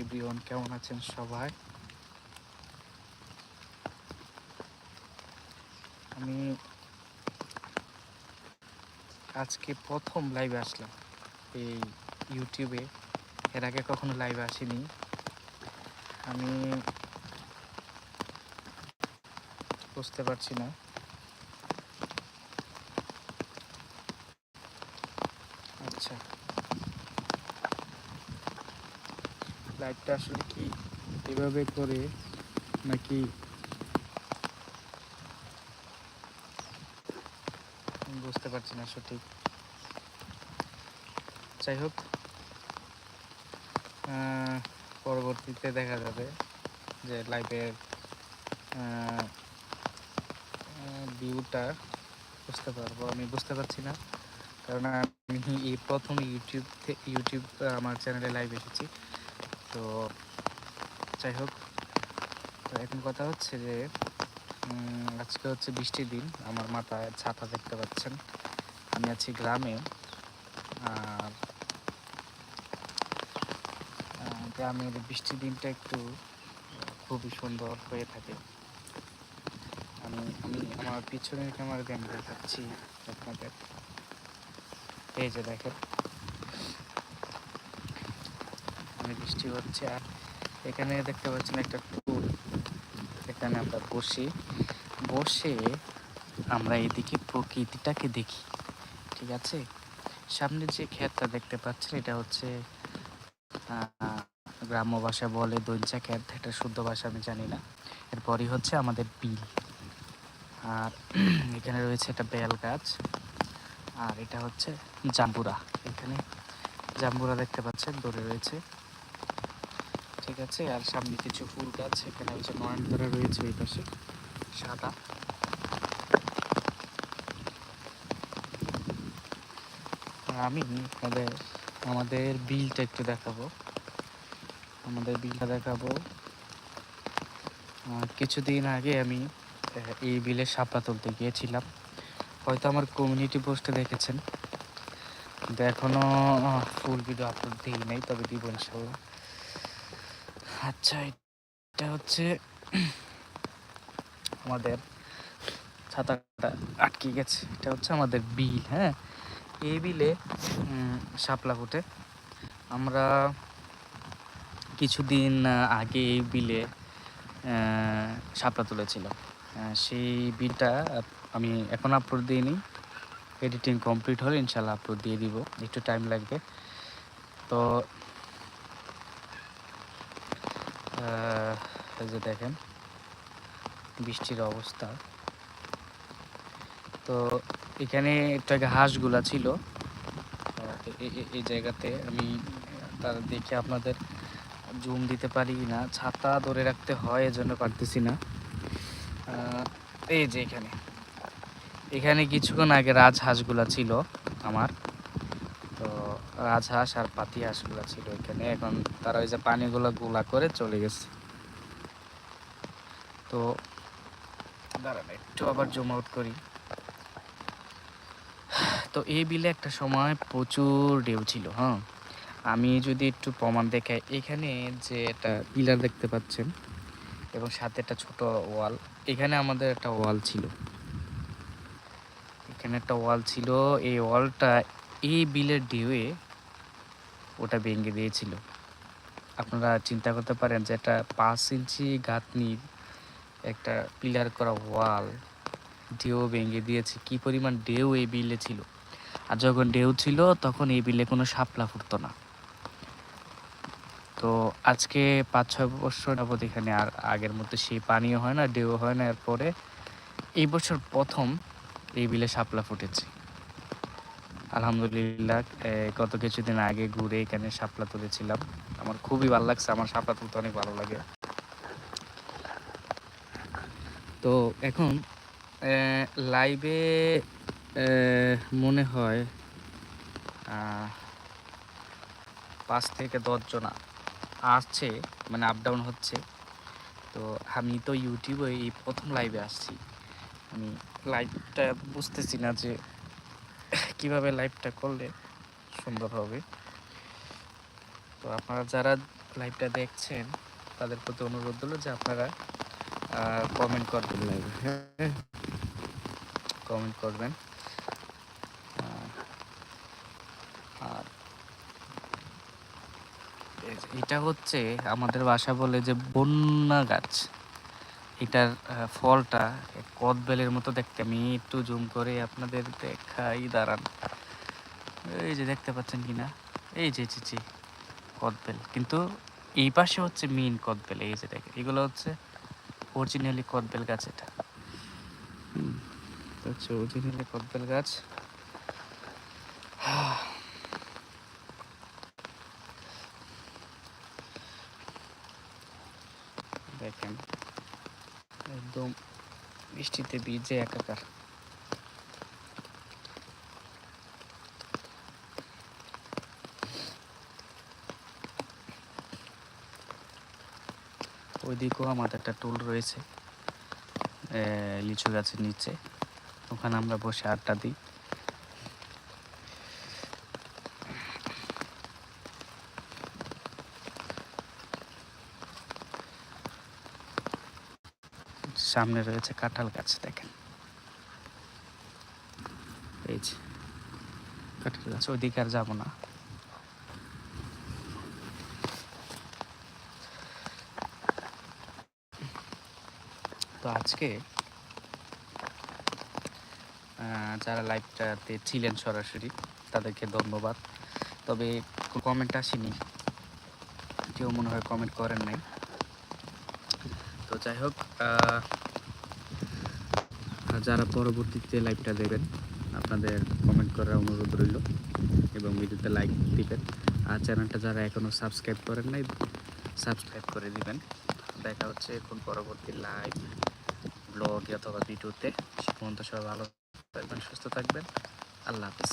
Everyone, কেমন আছেন সবাই? আমি আজকে প্রথম লাইভে আসলাম এই ইউটিউবে এর আগে কখনো লাইভে আসিনি। আমি বুঝতে পারছি না আচ্ছা লাইভটা আসলে কি? এভাবে করে নাকি বুঝতে পারছি না সঠিক। যাই হোক পরবর্তীতে দেখা যাবে যে লাইভের ভিউটা বুঝতে পারব। আমি বুঝতে পারছি না, কারণ আমি এই প্রথম ইউটিউব ইউটিউব আমার চ্যানেলে লাইভ এসেছি। তো যাই হোক, তো এখন কথা হচ্ছে যে আজকে হচ্ছে বৃষ্টির দিন। আমার মাথায় ছাতা দেখতে পাচ্ছেন। আমি আছি গ্রামে। আর গ্রামের বৃষ্টির দিনটা একটু খুবই সুন্দর হয়ে থাকে। আমি আমি আমার পিছনের ক্যামেরা দিয়ে আমি দেখাচ্ছি আপনাদের। এই যে দেখেন। আমি বৃষ্টি হচ্ছে। আর এখানে দেখতে পাচ্ছেন একটা টুল এখানে আমরা বসি, বসে আমরা এদিকে প্রকৃতিটাকে দেখি। ঠিক আছে? সামনে যে ক্ষেতটা দেখতে পাচ্ছেন, এটা হচ্ছে গ্রাম্য ভাষা বলে দৈঞ্চা ক্ষেত। এটা শুদ্ধ ভাষা, আমি জানি না। এরপরই হচ্ছে আমাদের বিল। আর এখানে রয়েছে একটা বেল গাছ। আর এটা হচ্ছে জাম্বুরা। এখানে জাম্বুরা দেখতে পাচ্ছেন, দূরে রয়েছে। ঠিক আছে, আর সামনে কিছু ফুল গাছ, এখানে হচ্ছে নয়নতারা রয়েছে ওই পাশে, সাদা। আমি আপনাদের আমাদের বিলটা একটু দেখাবো। আমাদের বিলটা দেখাবো। কিছুদিন আগে আমি এই বিলে শাপলা তুলতে গিয়েছিলাম। হয়তো আমার কমিউনিটি পোস্টে দেখেছেন। কিন্তু এখনও ফুল ভিডিও আপলোড দিই নাই, তবে দিব ইনশাল্লাহ। আচ্ছা এটা হচ্ছে আমাদের ছাতাটা আটকে গেছে। এটা হচ্ছে আমাদের বিল হ্যাঁ? এই বিলে শাপলা ফুটে। আমরা কিছুদিন আগে এই বিলে শাপলা তুলেছিলাম। সেই বিলটা আমি এখন আপলোড দিইনি। এডিটিং কমপ্লিট হলে ইনশাল্লাহ আপলোড দিয়ে দিব। একটু টাইম লাগবে। তো এই যে দেখেন, বৃষ্টির অবস্থা। তো এখানে একটা হাঁসগুলা ছিল। এই জায়গাতে আমি তার দেখে আপনাদের জুম দিতে পারি না? ছাতা ধরে রাখতে হয়, এজন্য পারতেছি না। এই যে এখানে। এখানে কিছুক্ষণ আগে রাজহাঁসগুলা ছিল আমার। রাজহাঁস আর পাতি হাঁসগুলা ছিল এখানে। এখন তারা ওই যে পানিগুলো গুলা করে চলে গেছে। তো দাঁড়ান, একটু আবার জুম আউট করি। তো এই বিলে একটা সময় প্রচুর ঢেউ ছিল হ্যাঁ? আমি যদি একটু প্রমাণ দেখাই, এখানে যে একটা পিলার দেখতে পাচ্ছেন এবং সাথে একটা ছোট ওয়াল, এখানে আমাদের একটা ওয়াল ছিল। এখানে একটা ওয়াল ছিল, এই ওয়ালটা এই বিলের ঢেউয়ে ওটা ভেঙে দিয়েছিল। আপনারা চিন্তা করতে পারেন যে একটা পাঁচ ইঞ্চি গাঁথনির একটা পিলার করা ওয়াল ঢেউ ভেঙে দিয়েছে। কি পরিমাণ ঢেউ এই বিলে ছিল? আর যখন ঢেউ ছিল, তখন এই বিলে কোনো শাপলা ফুটতো না। তো আজকে পাঁচ ছয় বছর যাবত এখানে আর আগের মতো সেই পানিও হয় না ঢেউ হয় না। এরপরে এই বছর প্রথম এই বিলে শাপলা ফুটেছে। আলহামদুলিল্লাহ গত কিছুদিন আগে ঘুরে এখানে শাপলা তুলেছিলাম। আমার খুবই ভালো লাগছে, আমার শাপলা তুলতে অনেক ভালো লাগে। তো এখন লাইভে মনে হয় পাঁচ থেকে দশজন আসছে মানে আপ ডাউন হচ্ছে। তো আমি তো ইউটিউবে এই প্রথম লাইভে আসছি। আমি লাইভটা বুঝতেছি না যে কীভাবে লাইভটা করলে সুন্দর হবে? তো আপনারা যারা লাইভটা দেখছেন, তাদের প্রতি অনুরোধ হলো যে আপনারা কমেন্ট করবেন। লাইভে হ্যাঁ কমেন্ট করবেন আর এটা হচ্ছে আমাদের বাসা বলে যে বন্যা গাছ। এটার ফলটা কদবেলের মতো দেখতে। আমি একটু জুম করে আপনাদের দেখাই, দাঁড়ান। এই যে দেখতে পাচ্ছেন কিনা এই যে জি কদবেল। কিন্তু এই পাশে হচ্ছে মেইন কদবেল, এই যে দেখেন। এগুলো হচ্ছে অরিজিনালি কদবেল গাছ এটা। হচ্ছে অরিজিনালি কদবেল গাছ। দেখেন একদম বৃষ্টিতে ভিজে একাকার। ওইদিকেও আমাদের একটা টুল রয়েছে লিচু গাছের নিচে। ওখানে আমরা বসে আড্ডা দিই। সামনে রয়েছে কাঁঠাল গাছ, দেখেন। এই যে, কাঁঠাল গাছ, ওইদিকে আর যাব না। তো আজকে যারা লাইভটাতে ছিলেন সরাসরি, তাদেরকে ধন্যবাদ। তবে কমেন্ট আসেনি, কেউ মনে হয় কমেন্ট করেন নাই। তো যাই হোক যারা পরবর্তীতে লাইভটা দেবেন আপনাদের কমেন্ট করার অনুরোধ রইল এবং ভিডিওতে লাইক দিবেন। আর চ্যানেলটা যারা এখনও সাবস্ক্রাইব করেন নাই সাবস্ক্রাইব করে দিবেন। দেখা হচ্ছে এখন পরবর্তী লাইভ ব্লগ অথবা ভিডিওতে। সে পর্যন্ত সবাই ভালো থাকবেন, সুস্থ থাকবেন। আল্লাহ হাফিজ।